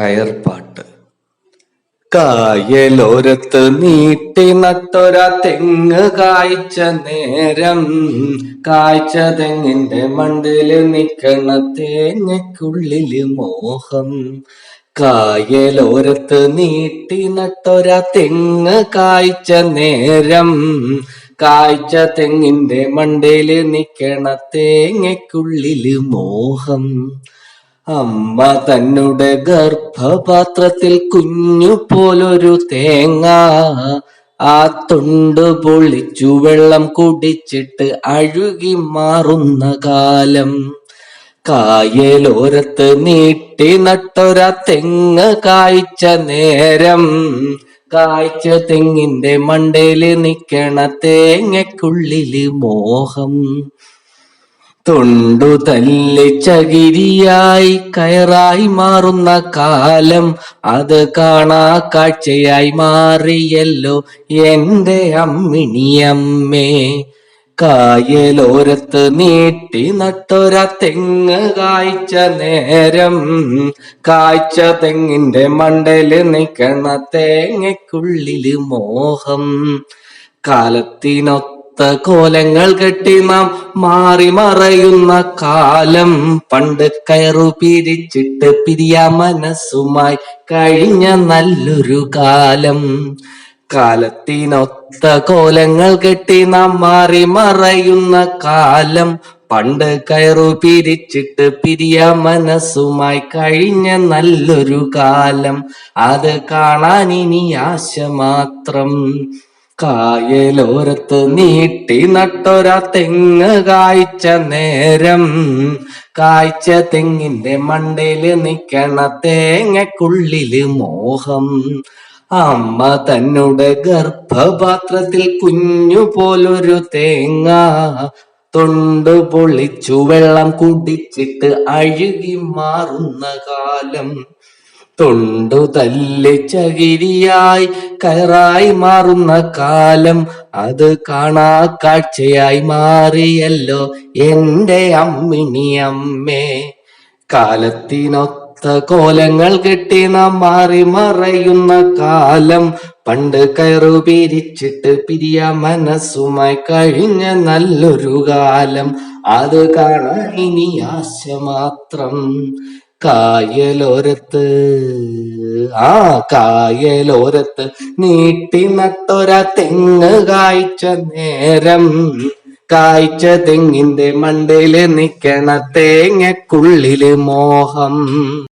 കയർപ്പാട്ട്. കായലോരത്ത് നീട്ടി നട്ടൊര തെങ്ങ് കായ്ച്ച നേരം കായ്ച്ച തെങ്ങിന്റെ മണ്ടിൽ നിക്കണ തേങ്ങക്കുള്ളിൽ മോഹം. കായലോരത്ത് നീട്ടി നട്ടൊര തെങ്ങ് കായ്ച്ച നേരം കായ്ച്ച തെങ്ങിന്റെ മണ്ടയിൽ നിക്കണ തേങ്ങക്കുള്ളിൽ മോഹം. അമ്മ തന്നുടെ ഗർഭപാത്രത്തിൽ കുഞ്ഞു പോലൊരു തേങ്ങ. ആ തൊണ്ട് പൊളിച്ചു വെള്ളം കുടിച്ചിട്ട് അഴുകി മാറുന്ന കാലം. കായലോരത്ത് നീട്ടി നട്ടൊര തെങ്ങ് കായ്ച്ച നേരം. കായ്ച്ച തെങ്ങിന്റെ മണ്ടയിൽ നിക്കണ തേങ്ങക്കുള്ളിൽ മോഹം. തൊണ്ടു തല്ലി ചകിരിയായി കയറായി മാറുന്ന കാലം. അത് കാണാ കാഴ്ചയായി മാറിയല്ലോ എന്റെ അമ്മിണിയമ്മേ. കായലോരത്ത് നീട്ടി നട്ടൊര തെങ്ങ് കായ്ച്ച നേരം. കായ്ച്ച തെങ്ങിന്റെ മണ്ടൽ നിക്കണ തേങ്ങയ്ക്കുള്ളിൽ മോഹം. കാലത്തിനൊത്ത ത്ത കോലങ്ങൾ കെട്ടി നാം മാറി മറയുന്ന കാലം. പണ്ട് കയറു പിരിച്ചിട്ട് പിരിയാ മനസ്സുമായി കഴിഞ്ഞ നല്ലൊരു കാലം. കാലത്തിനൊത്ത കോലങ്ങൾ കെട്ടി നാം മാറി മറയുന്ന കാലം. പണ്ട് കയറു പിരിച്ചിട്ട് പിരിയാ മനസ്സുമായി കഴിഞ്ഞ നല്ലൊരു കാലം. അത് കാണാൻ ഇനി ആശ മാത്രം. കായലോരത്ത് നീട്ടി നട്ടൊര തെങ്ങ് കായ്ച്ച നേരം. കായ്ച്ച തെങ്ങിന്റെ മണ്ടയിൽ നിക്കണ തേങ്ങക്കുള്ളിൽ മോഹം. അമ്മ തന്നുടെ ഗർഭപാത്രത്തിൽ കുഞ്ഞു പോലൊരു തേങ്ങ. തൊണ്ട് പൊളിച്ചു വെള്ളം കുടിച്ചിട്ട് അഴുകി മാറുന്ന കാലം. തൊണ്ടു തല്ലി ചകിരിയായി കയറായി മാറുന്ന കാലം അത് കാണാ കാഴ്ചയായി മാറിയല്ലോ എന്റെ അമ്മിണി അമ്മേ. കാലത്തിനൊത്ത കോലങ്ങൾ കെട്ടി നാം മാറി മറയുന്ന കാലം പണ്ട് കയറു പിരിച്ചിട്ട് പിരിയ മനസ്സുമായി കഴിഞ്ഞ നല്ലൊരു കാലം അത് കാണാൻ ഇനി ആശ മാത്രം. കായലോരത്ത്. ആ കായലോരത്ത് നീട്ടി നട്ടൊര തെങ്ങ് കായ്ച്ച നേരം. കായ്ച്ച തെങ്ങിന്റെ മണ്ടയിൽ നിക്കണ തേങ്ങക്കുള്ളിൽ മോഹം.